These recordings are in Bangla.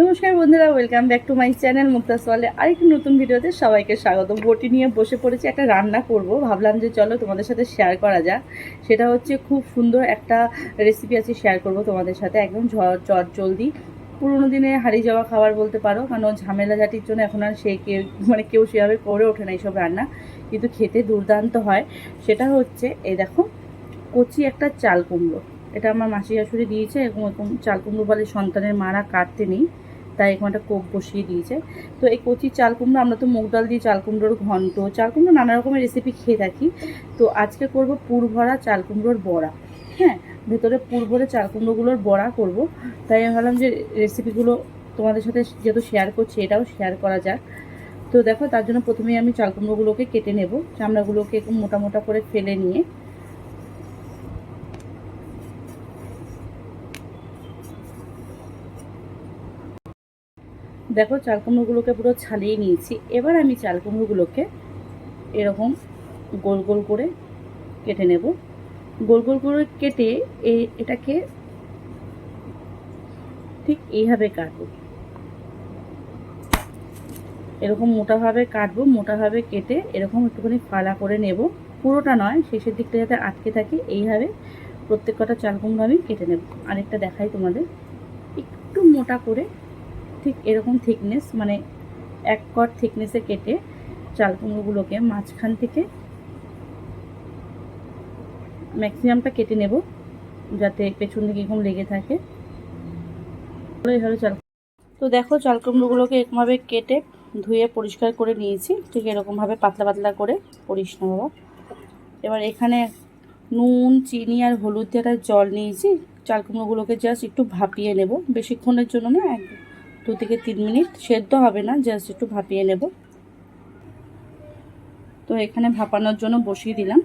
নমস্কার বন্ধুরা welcome back to my channel Mukta Soyale আরেকটি নতুন ভিডিওতে সবাইকে স্বাগত বটি নিয়ে বসে পড়েছি, একটা রান্না করব। ভাবলাম যে চলো তোমাদের সাথে শেয়ার করা যাক। সেটা হচ্ছে খুব সুন্দর একটা রেসিপি আছে শেয়ার করব তোমাদের সাথে। একদম চট জলদি। পুরোনো দিনে হারিয়ে যাওয়া খাবার বলতে পারো, কারণ ঝামেলা জাটির জন্য এখন আর সে কেউ মানে কেউ সেভাবে করে ওঠে না এইসব রান্না। কিন্তু খেতে দুর্দান্ত হয়। সেটা হচ্ছে, এই দেখো, কচি একটা চাল কুমড়ো। এটা আমার মাসি শাশুড়ি দিয়েছে এরকম এরকম চাল কুমড়ো বলে সন্তানের মারা কাটতে নেই, তাই এরকম একটা কোপ বসিয়ে দিয়েছে। তো এই কচি চাল কুমড়ো, আমরা তো মুগ ডাল দিয়ে চাল কুমড়োর ঘন্ট, চাল কুমড়ো নানা রকমের রেসিপি খেয়ে থাকি। তো আজকে করব পুর ভরা চাল কুমড়োর বড়া। হ্যাঁ ভেতরে পুর ভরে চাল কুমড়োগুলোর বড়া করব। তাই আমি ভাবলাম যে রেসিপিগুলো তোমাদের সাথে যেহেতু শেয়ার করছি, এটাও শেয়ার করা যাক। তো দেখো, তার জন্য প্রথমেই আমি চাল কুমড়োগুলোকে কেটে নেব। চামড়াগুলোকে একটু মোটা মোটা করে ফেলে নিয়ে দেখো চাল কুমড়োগুলোকে পুরো ছালিয়ে নিয়েছি। এবার আমি চাল কুমড়োগুলোকে এরকম গোল গোল করে কেটে নেব। গোল গোল করে কেটে এ এটাকে ঠিক এইভাবে কাটবো। এরকম মোটাভাবে কাটবো, মোটাভাবে কেটে এরকম একটুখানি ফালা করে নেব। পুরোটা নয়, শেষের দিকটা যাতে আটকে থাকে, এইভাবে প্রত্যেক কটা চাল কুমড়ো আমি কেটে নেব। আরেকটা দেখাই তোমাদের। একটু মোটা করে ঠিক এরকম থিকনেস মানে এক কট থিকনেসে কেটে চাল কুমড়োগুলোকে মাঝখান থেকে ম্যাক্সিমামটা কেটে নেব, যাতে পেছন দিকে এরকম লেগে থাকে। চাল তো দেখো চাল কুমড়োগুলোকে এরকমভাবে কেটে ধুয়ে পরিষ্কার করে নিয়েছি। ঠিক এরকমভাবে পাতলা পাতলা করে পরিস না বাবা। এবার এখানে নুন, চিনি আর হলুদ দিয়ে জল নিয়েছি। চাল কুমড়োগুলোকে জাস্ট একটু ভাপিয়ে নেব। বেশিক্ষণের জন্য না দু থেকে তিন মিনিট সেদ্ধ হবে না, জাস্ট একটু ভাপিয়ে নেব। তো এখানে ভাপানোর জন্য বসিয়ে দিলাম।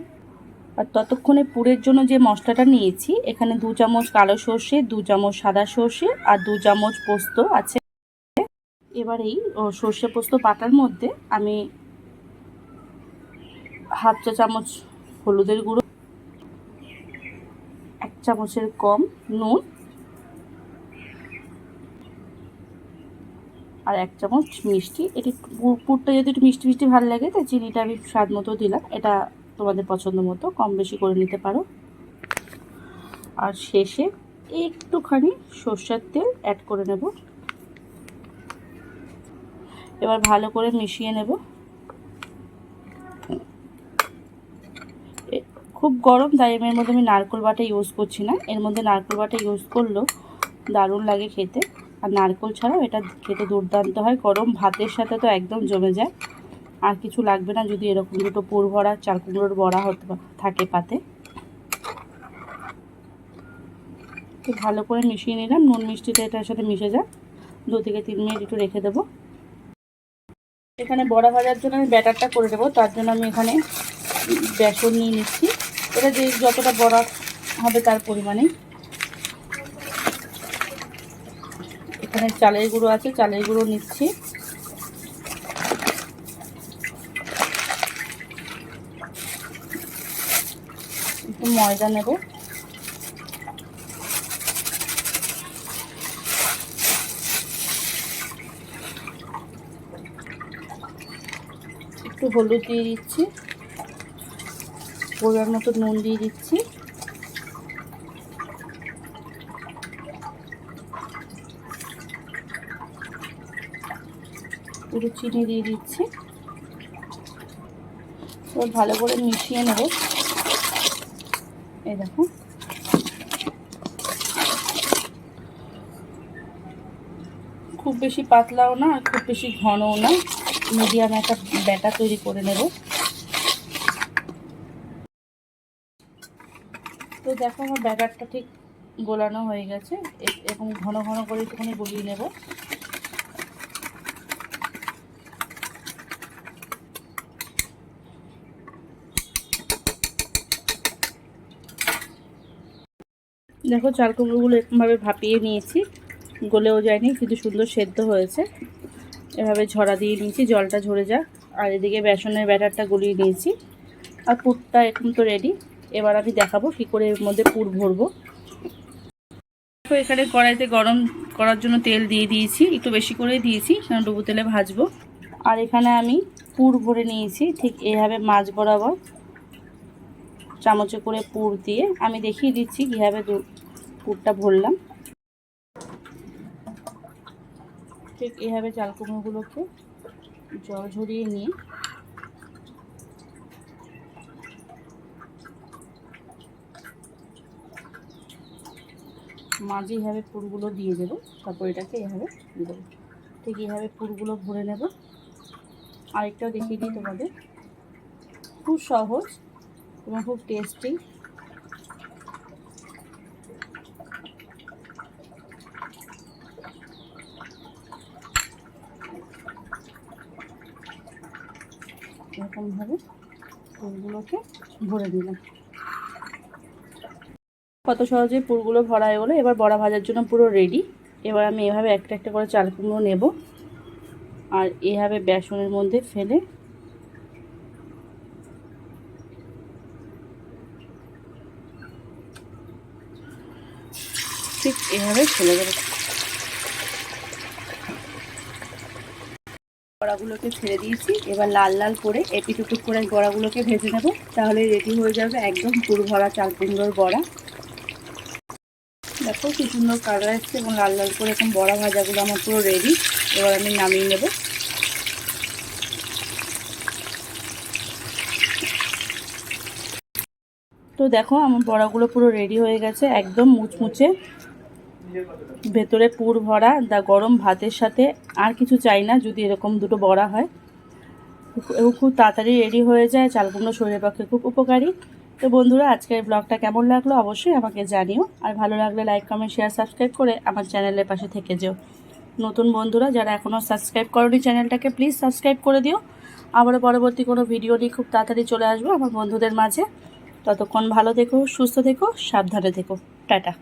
আর ততক্ষণে পুরের জন্য যে মশলাটা নিয়েছি, এখানে দু চামচ কালো সর্ষে, দু চামচ সাদা সর্ষে আর দু চামচ পোস্ত আছে। এবার এই সর্ষে পোস্ত বাটার মধ্যে আমি হাফ চা চামচ হলুদের গুঁড়ো, এক চামচের কম নুন আর এক চামচ মিষ্টি। এটি পুরটা যদি একটু মিষ্টি মিষ্টি ভালো লাগে, তাই চিনিটা আমি স্বাদ মতো দিলাম। এটা তোমাদের পছন্দ মতো, কম বেশি করে নিতে পারো। আর শেষে একটুখানি সর্ষের তেল অ্যাড করে নেব। এবার ভালো করে মিশিয়ে নেব। খুব গরম, তাই এর মধ্যে আমি নারকোল বাটা ইউজ করছি না। এর মধ্যে নারকোল বাটা ইউজ করলেও দারুণ লাগে খেতে। আর নারকোল ছাড়াও এটা খেতে দুর্দান্ত হয়। গরম ভাতের সাথে তো একদম জমে যায়। আর কিছু লাগবে না যদি এরকম দুটো পুর ভরা চাল কুমড়োর বড়া হতে থাকে পাতে। তো ভালো করে মিশিয়ে নিলাম। নুন মিষ্টিটা এটার সাথে মিশে যাক। দু থেকে তিন মিনিট একটু রেখে দেবো। এখানে বড়া ভাজার জন্য আমি ব্যাটারটা করে দেবো। তার জন্য আমি এখানে বেসন নিয়ে নিচ্ছি। এটা যে যতটা বড়া হবে তার পরিমাণে এখানে চালের গুঁড়ো আছে, চালের গুঁড়ো নিচ্ছি। একটু ময়দা নেব। একটু হলুদ দিয়ে দিচ্ছি। পরিমাণ মতো নুন দিয়ে দিচ্ছি। পুরো চিনি দিয়ে দিচ্ছি। এবার ভালো করে মিশিয়ে নেব। এই দেখো। খুব বেশি পাতলাও না খুব বেশি ঘনও না। মিডিয়াম একটা ব্যাটা তৈরি করে নেব। তো দেখো আমার ব্যাটারটা ঠিক গোলানো হয়ে গেছে। এরকম ঘন ঘন করে একটুখানি গলিয়ে নেব। দেখো চাল কুমড়োগুলো এরকমভাবে ভাপিয়ে নিয়েছি। গলেও যায়নি, কিন্তু সুন্দর সেদ্ধ হয়েছে। এভাবে ঝরা দিয়ে নিয়েছি, জলটা ঝরে যাক। আর এদিকে বেসনের ব্যাটারটা গলিয়ে নিয়েছি। আর পুরটা এখন তো রেডি এবার আমি দেখাবো কী করে এর মধ্যে পুর ভরবো। তো এখানে কড়াইতে গরম করার জন্য তেল দিয়ে দিয়েছি। একটু বেশি করে দিয়েছি, কারণ ডুবো তেলে ভাজবো। আর এখানে আমি পুর ভরে নিয়েছি, ঠিক এইভাবে মাছ বরাবর। চামচে করে পুর দিয়ে আমি দেখিয়ে দিচ্ছি কীভাবে পুরটা ভরলাম। ঠিক এইভাবে চাল কুমড়োগুলোকে জল ঝরিয়ে নিয়ে মাঝে এইভাবে পুরগুলো দিয়ে দেবো, তারপর এটাকে এভাবে দেবো। ঠিক এইভাবে পুরগুলো ভরে নেব। আরেকটাও দেখিয়ে দিই তোমাদের। খুব সহজ এবং খুব টেস্টি এরকমভাবে পুরগুলোকে ভরে দিলাম। কত সহজে পুরগুলো ভরা হয়ে গেলো। এবার বড়া ভাজার জন্য পুরো রেডি এবার আমি এভাবে একটা একটা করে চাল কুমড়ো নেব। আর এভাবে বেসনের মধ্যে ফেলে ঠিক এভাবে ফেলে দেবো বড়াগুলোকে ছেড়ে দিয়েছি। এবার লাল লাল করে এপিটুটুক করে বড়াগুলোকে ভেজে নেব। তাহলে রেডি হয়ে যাবে একদম পুর ভরা চাল কুমড়োর বড়া। দেখো কি সুন্দর কালার এসছে এবং লাল লাল করে এখন বড়া ভাজাগুলো আমার পুরো রেডি এবার আমি নামিয়ে নেব। তো দেখো আমার বড়াগুলো পুরো রেডি হয়ে গেছে, একদম মুচমুচে। ভেতরে পুর ভরা দা গরম ভাতের সাথে আর কিছু চাই না, যদি এরকম দুটো বড়া হয়। এবং খুব তাড়াতাড়ি রেডি হয়ে যায়, চাল কুমড়ো শরীরের পক্ষে খুব উপকারী। তো বন্ধুরা, আজকের ব্লগটা কেমন লাগল অবশ্যই আমাকে জানিও। আর ভালো লাগলে লাইক কমেন্ট শেয়ার সাবস্ক্রাইব করে আমার চ্যানেলের পাশে থেকে যেও। নতুন বন্ধুরা, যারা এখনও সাবস্ক্রাইব করনি চ্যানেলটাকে প্লিজ সাবস্ক্রাইব করে দিও। আবারও পরবর্তী কোনো ভিডিও নিয়ে খুব তাড়াতাড়ি চলে আসব আমার বন্ধুদের মাঝে। ততক্ষণ ভালো থেকো, সুস্থ থেকো, সাবধানে থেকো। টাটা।